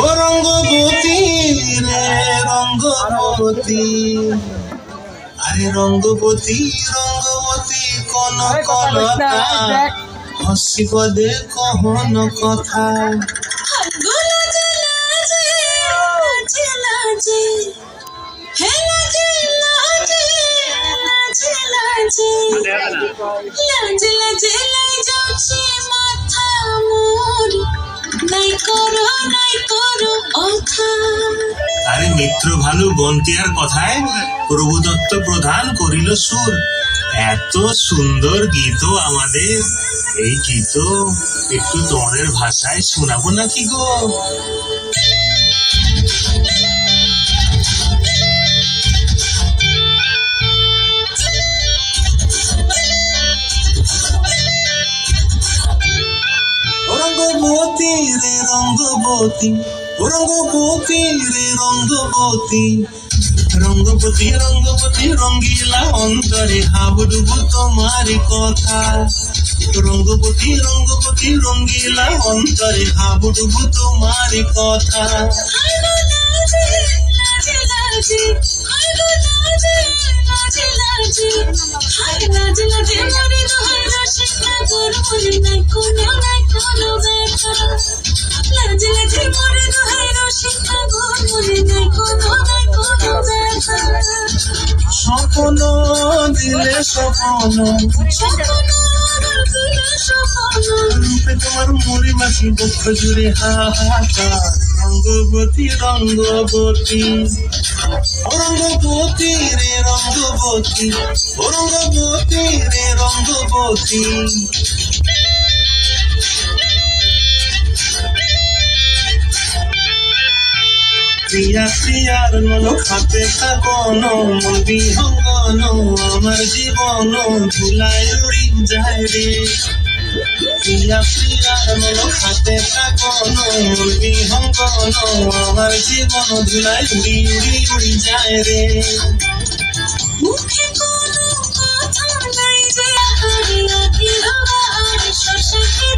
ও রঙ্গবতী রে রঙ্গবতী। আরে রঙ্গবতী রঙ্গবতী কোন কলতা হসিব দে কহন কথা। লাজে লাজে লাজে লাজে লাজে নাই করো নাই করো অথা আরে মিত্র ভালু বন্তিয়ার কথায় প্রভু দত্ত প্রধান করিল সুর। এত সুন্দর গীত আমাদের। এই গীত একটু তোমাদের ভাষায় শোনাবো নাকি গো? রঙ্গবতী রঙ্গবতী রে রঙ্গবতী রঙ্গবতী রঙ্গবতী রঙ্গিলা অন্তরে হাবুডুবু তোমার কথা। রঙ্গবতী রঙ্গবতী রঙ্গিলা অন্তরে হাবুডুবু তোমার কথা। লাজে লাজে লাজে লাজে লাজে স্বপ্ন দিলে স্বপ্ন। রূপে তোমার মুড়ি মাছি বক্ষ জুড়ে হাহাকার। রঙ্গবতী রঙ্গবতী। রঙ্গবতী রে, রঙ্গবতী। রঙ্গবতী রে, রঙ্গবতী। প্রিয়া প্রিয়ার মন খাতে থাকন মন বিহঙ্গন আমার জীবন ধুলায় উড়ি যায় রে। প্রিয়া প্রিয়ার মন খাতে থাকন মন বিহঙ্গন আমার জীবন ধুলায় উড়ি উড়ি উড়ি যায় রে। মুখে কোনো কথা নাই যে হারে আগে আর শশাকে